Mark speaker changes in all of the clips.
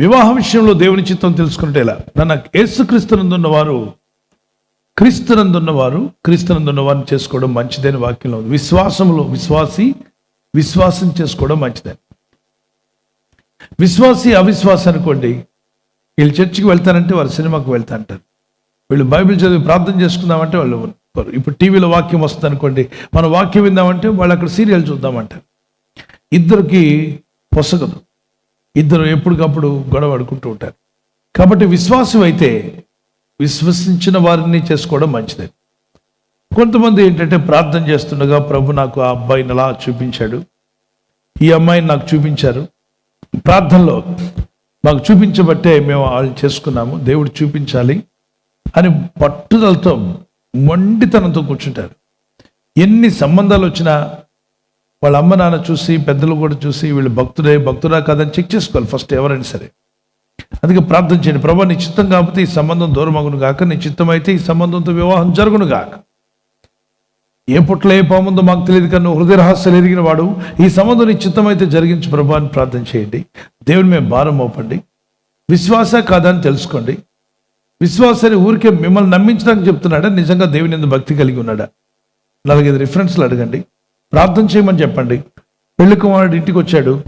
Speaker 1: వివాహ విషయంలో దేవుని చిత్తం తెలుసుకుంటే నన్న ఏసుక్రీస్తునందున్నవారు క్రీస్తునందున్నవారు క్రీస్తునందున్నవారిని చేసుకోవడం మంచిదని వాక్యంలో ఉంది. విశ్వాసంలో విశ్వాసి విశ్వాసం చేసుకోవడం మంచిదని. విశ్వాసి అవిశ్వాసం అనుకోండి వీళ్ళు చర్చికి వెళ్తారంటే వారు సినిమాకు వెళ్తా అంటారు వీళ్ళు బైబిల్ చదివి ప్రార్థన చేసుకుందామంటే వాళ్ళు ఇప్పుడు టీవీలో వాక్యం వస్తుంది అనుకోండి మనం వాక్యం విందామంటే వాళ్ళు అక్కడ సీరియల్ చూద్దామంటారు. ఇద్దరికి పొసగదు. ఇద్దరు ఎప్పటికప్పుడు గొడవ అడుకుంటూ ఉంటారు. కాబట్టి విశ్వాసం అయితే విశ్వసించిన వారిని చేసుకోవడం మంచిది కొంతమంది ఏంటంటే ప్రార్థన చేస్తుండగా ప్రభు నాకు ఆ అబ్బాయిని అలా చూపించాడు. ఈ అమ్మాయిని నాకు చూపించారు. ప్రార్థనలో మాకు చూపించబట్టే మేము వాళ్ళు చేసుకున్నాము దేవుడు చూపించాలి అని పట్టుదలతో మొండితనంతో కూర్చుంటారు. ఎన్ని సంబంధాలు వచ్చినా వాళ్ళ అమ్మ నాన్న చూసి పెద్దలు కూడా చూసి వీళ్ళు భక్తుడే భక్తుడా కాదని చెక్ చేసుకోవాలి ఫస్ట్ ఎవరైనా సరే. అందుకే ప్రార్థన చేయండి. ప్రభా నీ చిత్తం కాకపోతే ఈ సంబంధం దూరం అగును గాక నీ చిత్తం అయితే ఈ సంబంధంతో వివాహం జరుగును గాక. ఏ పుట్ల ఏ పాముందో మాకు తెలియదు కానీ హృదయ రహస్యాలు ఎరిగిన వాడు. ఈ సంబంధం నీ చిత్తం అయితే జరిగించి ప్రభా అని ప్రార్థన చేయండి. దేవుని మేము భారం మోపండి. విశ్వాస కాదని తెలుసుకోండి. విశ్వాసాన్ని ఊరికే మిమ్మల్ని నమ్మించడానికి చెప్తున్నాడా? నిజంగా దేవుని ఎందుకు భక్తి కలిగి ఉన్నాడా? నాలుగైదు రిఫరెన్స్లు అడగండి. ప్రార్థన చేయమని చెప్పండి. పెళ్ళి కుమారుడు ఇంటికి వచ్చాడు.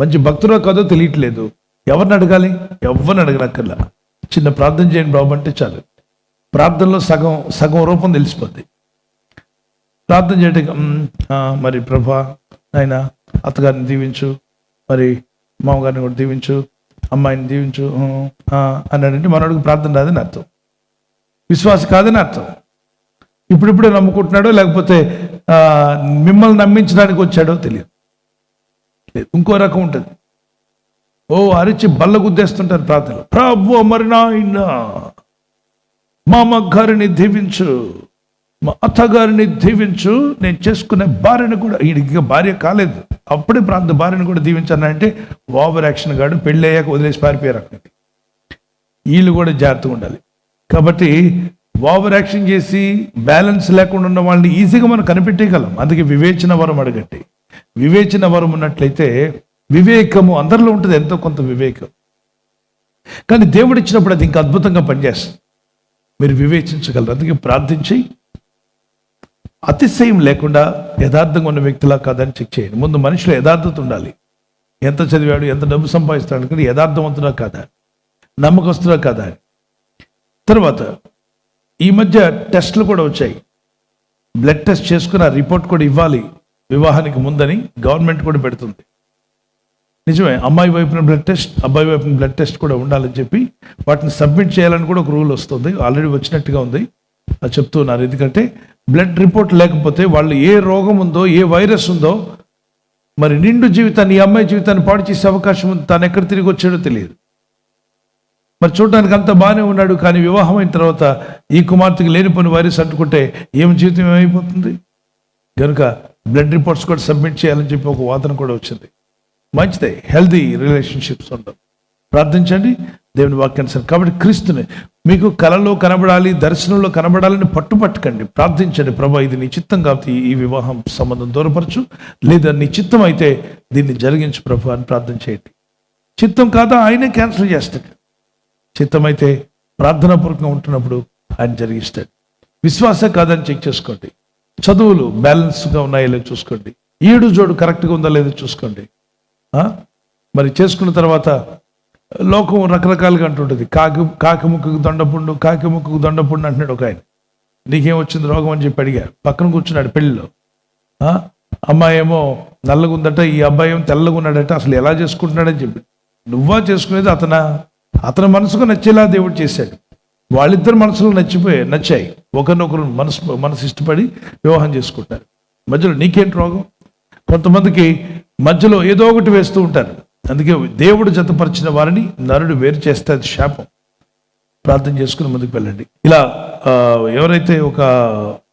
Speaker 1: మంచి భక్తుడో కాదో తెలియట్లేదు. ఎవరిని అడగాలి? ఎవరిని అడగనక్కర్లా. చిన్న ప్రార్థన చేయండి బాబు అంటే చాలు. ప్రార్థనలో సగం సగం రూపం తెలిసిపోద్ది. ప్రార్థన చేయడానికి మరి ప్రభా ఆయన అత్తగారిని దీవించు. మరి మామగారిని కూడా దీవించు. అమ్మాయిని దీవించు. "ఉ, ఆ" అన్నాడంటే మనోడికి ప్రార్థన రాదని అర్థం. విశ్వాస కాదని అర్థం. ఇప్పుడిప్పుడే నమ్ముకుంటున్నాడో లేకపోతే మిమ్మల్ని నమ్మించడానికి వచ్చాడో తెలియదు. లేదు ఇంకో రకం ఉంటుంది. ఓ అరిచి బల్ల గుద్దేస్తుంటారు ప్రార్థనలు. ప్రభు మరి నాయన మా అమ్మగారిని దీవించు మా అత్తగారిని దీవించు నేను చేసుకునే భార్యను కూడా ఈయనకి భార్య కాలేదు. అప్పుడే ప్రాంత భార్యను కూడా దీవించానంటే ఓవర్ యాక్షన్ గాడు పెళ్ళి అయ్యాక వదిలేసి పారిపోయారు అక్కడికి. వీళ్ళు కూడా జాగ్రత్తగా ఉండాలి. కాబట్టి ఓవర్ యాక్షన్ చేసి బ్యాలెన్స్ లేకుండా ఉన్న వాళ్ళని ఈజీగా మనం కనిపెట్టేయగలం. అందుకే వివేచన వరం అడగండి. వివేచన వరం ఉన్నట్లయితే వివేకము అందరిలో ఉంటుంది ఎంతో కొంత వివేకం. కానీ దేవుడు ఇచ్చినప్పుడు అది ఇంకా అద్భుతంగా పనిచేస్తుంది. మీరు వివేచించగలరు. అందుకే ప్రార్థించి అతిశయం లేకుండా యథార్థంగా ఉన్న వ్యక్తిలా కాదని చెక్ చేయండి. ముందు మనిషిలో యథార్థత ఉండాలి. ఎంత చదివాడు ఎంత డబ్బు సంపాదిస్తాడు కానీ యథార్థవంతుడా కాదా? నమ్మకస్తుడా కాదా? తర్వాత ఈ మధ్య టెస్ట్లు కూడా వచ్చాయి. బ్లడ్ టెస్ట్ చేసుకుని ఆ రిపోర్ట్ కూడా ఇవ్వాలి. వివాహానికి ముందని గవర్నమెంట్ కూడా పెడుతుంది. నిజమే అమ్మాయి వైపున బ్లడ్ టెస్ట్ అబ్బాయి వైపున బ్లడ్ టెస్ట్ కూడా ఉండాలని చెప్పి వాటిని సబ్మిట్ చేయాలని కూడా ఒక రూల్ వస్తుంది. ఆల్రెడీ వచ్చినట్టుగా ఉంది. అది చెప్తున్నారు. ఎందుకంటే బ్లడ్ రిపోర్ట్ లేకపోతే వాళ్ళు ఏ రోగం ఉందో ఏ వైరస్ ఉందో మరి నిండు జీవితాన్ని ఈ అమ్మాయి జీవితాన్ని పాడు చేసే అవకాశం ఉంది. తాను ఎక్కడ తిరిగి వచ్చాడో తెలియదు. మరి చూడడానికి అంత బాగానే ఉన్నాడు కానీ వివాహం అయిన తర్వాత ఈ కుమార్తెకి లేనిపోయిన వైరస్ అంటుకుంటే ఏం జీవితం ఏమైపోతుంది? కనుక బ్లడ్ రిపోర్ట్స్ కూడా సబ్మిట్ చేయాలని చెప్పి ఒక వాదన కూడా వచ్చింది. మంచిదే హెల్దీ రిలేషన్షిప్స్ ఉండవు. ప్రార్థించండి దేవుని వాక్యానుసారం. కాబట్టి క్రీస్తుని మీకు కలలో కనబడాలి దర్శనంలో కనబడాలని పట్టుపట్టకండి. ప్రార్థించండి ప్రభా ఇది నిశ్చిత్తం కాబట్టి ఈ వివాహం సంబంధం దూరపరచు. లేదా నిశ్చిత్తం అయితే దీన్ని జరిగించు ప్రభు అని ప్రార్థన చేయండి. చిత్తం కాదా? ఆయనే క్యాన్సిల్ చేస్తాడు. చిత్తమైతే ప్రార్థనాపూర్వకంగా ఉంటున్నప్పుడు ఆయన జరిగిస్తాడు. విశ్వాస కాదని చెక్ చేసుకోండి. చదువులు బ్యాలెన్స్గా ఉన్నాయో లేదో చూసుకోండి. ఈడు జోడు కరెక్ట్గా ఉందా లేదో చూసుకోండి. ఆ? మరి చేసుకున్న తర్వాత లోకం రకరకాలుగా అంటుంటుంది. కాకి కాకి ముక్కుకు దొండపుండు కాకి ముక్కుకు దొండపుండు అంటున్నాడు ఒక ఆయన. నీకేం వచ్చింది రోగం అని చెప్పి అడిగారు. పక్కన కూర్చున్నాడు పెళ్ళిలో. ఆ? అమ్మాయి ఏమో నల్లగుందట ఈ అబ్బాయి ఏమో తెల్లగా ఉన్నాడట అసలు ఎలా చేసుకుంటున్నాడని చెప్పి. నువ్వా చేసుకునేది అతనా? అతని మనసుకు నచ్చేలా దేవుడు చేశాడు. వాళ్ళిద్దరు మనసులు నచ్చిపోయాయి నచ్చాయి. ఒకరినొకరు మనసు మనసు ఇష్టపడి వివాహం చేసుకుంటారు. మధ్యలో నీకేంటి రోగం? కొంతమందికి మధ్యలో ఏదో ఒకటి వేస్తూ ఉంటారు. అందుకే దేవుడు జతపరిచిన వారిని నరుడు వేరు చేస్తే అది శాపం. ప్రార్థన చేసుకుని ముందుకు వెళ్ళండి. ఇలా ఎవరైతే ఒక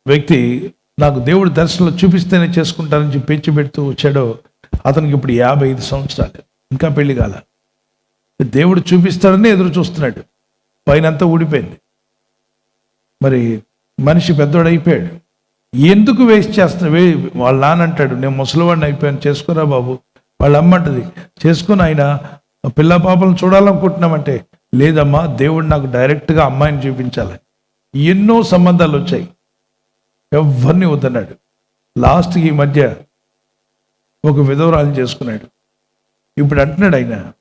Speaker 1: వ్యక్తి నాకు దేవుడు దర్శనంలో చూపిస్తేనే చేసుకుంటానని చెప్పి పెంచి పెడుతూ వచ్చాడో అతనికి ఇప్పుడు యాభై ఐదు సంవత్సరాలు. ఇంకా పెళ్ళి కాల. దేవుడు చూపిస్తాడని ఎదురు చూస్తున్నాడు. పైన అంతా ఊడిపోయింది. మరి మనిషి పెద్దోడు అయిపోయాడు. ఎందుకు వేస్ట్ చేస్తున్నా? వే వాళ్ళ నాన్న అంటాడు నేను ముసలివాడిని అయిపోయాను చేసుకురా బాబు. వాళ్ళ అమ్మ అంటది చేసుకుని ఆయన పిల్ల పాపలను చూడాలనుకుంటున్నామంటే లేదమ్మా దేవుడు నాకు డైరెక్ట్గా అమ్మాయిని చూపించాలి. ఎన్నో సంబంధాలు వచ్చాయి. ఎవరిని వద్దన్నాడు. లాస్ట్కి ఈ మధ్య ఒక విధవరాలు చేసుకున్నాడు. ఇప్పుడు అంటున్నాడు ఆయన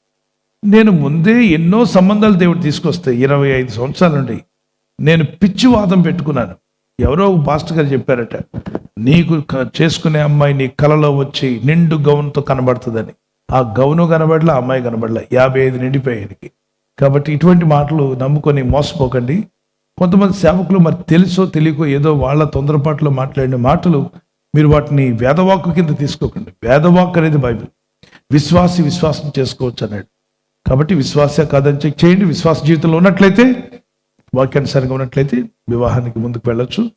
Speaker 1: నేను ముందే ఎన్నో సంబంధాలు దేవుడు తీసుకొస్తే ఇరవై ఐదు సంవత్సరాల నుండి నేను పిచ్చి వాదం పెట్టుకున్నాను. ఎవరో ఒక పాస్టర్ గారు చెప్పారట నీకు చేసుకునే అమ్మాయి నీ కలలో వచ్చి నిండు గౌన్తో కనబడుతుందని. ఆ గౌను కనబడలే ఆ అమ్మాయి కనబడలే యాభై ఐదు నిండిపోయానికి కాబట్టి ఇటువంటి మాటలు నమ్ముకొని మోసపోకండి. కొంతమంది సేవకులు మరి తెలుసో తెలియకో ఏదో వాళ్ళ తొందరపాటులో మాట్లాడిన మాటలు మీరు వాటిని వేదవాక్కు కింద తీసుకోకండి. వేదవాక్ అనేది బైబిల్. విశ్వాసి విశ్వాసం చేసుకోవచ్చు అన్నాడు. కాబట్టి విశ్వాస కాదని చెక్ చేయండి. విశ్వాస జీవితంలో ఉన్నట్లయితే వాక్యానుసారంగా ఉన్నట్లయితే వివాహానికి ముందుకు వెళ్ళొచ్చు.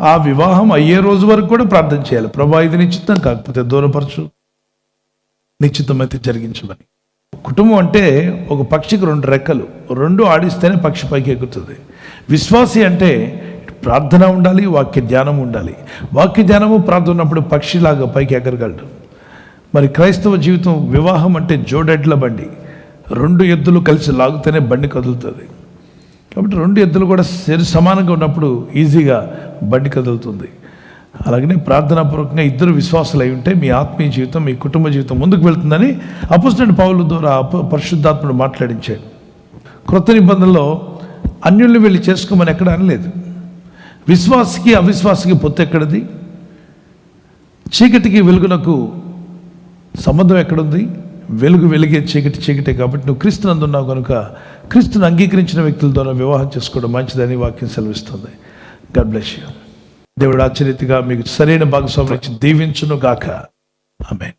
Speaker 1: ఆ వివాహం అయ్యే రోజు వరకు కూడా ప్రార్థన చేయాలి. ప్రభా ఇది నిశ్చితం కాకపోతే దూరపరచు. నిశ్చితమైతే జరిగించమని. కుటుంబం అంటే ఒక పక్షికి రెండు రెక్కలు. రెండు ఆడిస్తేనే పక్షి పైకి ఎక్కుతుంది. విశ్వాసి అంటే ప్రార్థన ఉండాలి వాక్య ధ్యానం ఉండాలి. వాక్య ధ్యానము ప్రార్థన ఉన్నప్పుడు పక్షిలాగా పైకి ఎగరగలడు. మరి క్రైస్తవ జీవితం వివాహం అంటే జోడెడ్ల బండి. రెండు ఎద్దులు కలిసి లాగితేనే బండి కదులుతుంది. కాబట్టి రెండు ఎద్దులు కూడా సరి సమానంగా ఉన్నప్పుడు ఈజీగా బండి కదులుతుంది. అలాగనే ప్రార్థనాపూర్వకంగా ఇద్దరు విశ్వాసులు అయి ఉంటే మీ ఆత్మీయ జీవితం మీ కుటుంబ జీవితం ముందుకు వెళ్తుందని అపుస్తున్న పౌలు ద్వారా అప- పరిశుద్ధాత్ముడు మాట్లాడించాడు. క్రొత్త నిబంధనలో అన్యుల్ని వెళ్ళి చేసుకోమని ఎక్కడ అనలేదు. విశ్వాసకి అవిశ్వాసకి పొత్తు ఎక్కడిది? చీకటికి వెలుగునకు సంబంధం ఎక్కడుంది? వెలుగు వెలిగే చీకటి చీకటే కాబట్టి నువ్వు క్రీస్తునందున్నావు కనుక క్రీస్తుని అంగీకరించిన వ్యక్తుల ద్వారా వివాహం చేసుకోవడం మంచిదని వాక్యం సెలవిస్తుంది. గాడ్ బ్లెస్ యూ దేవుడు ఆశ్చర్యతగా మీకు సరైన భాగస్వామి దీవించును గాక ఆమె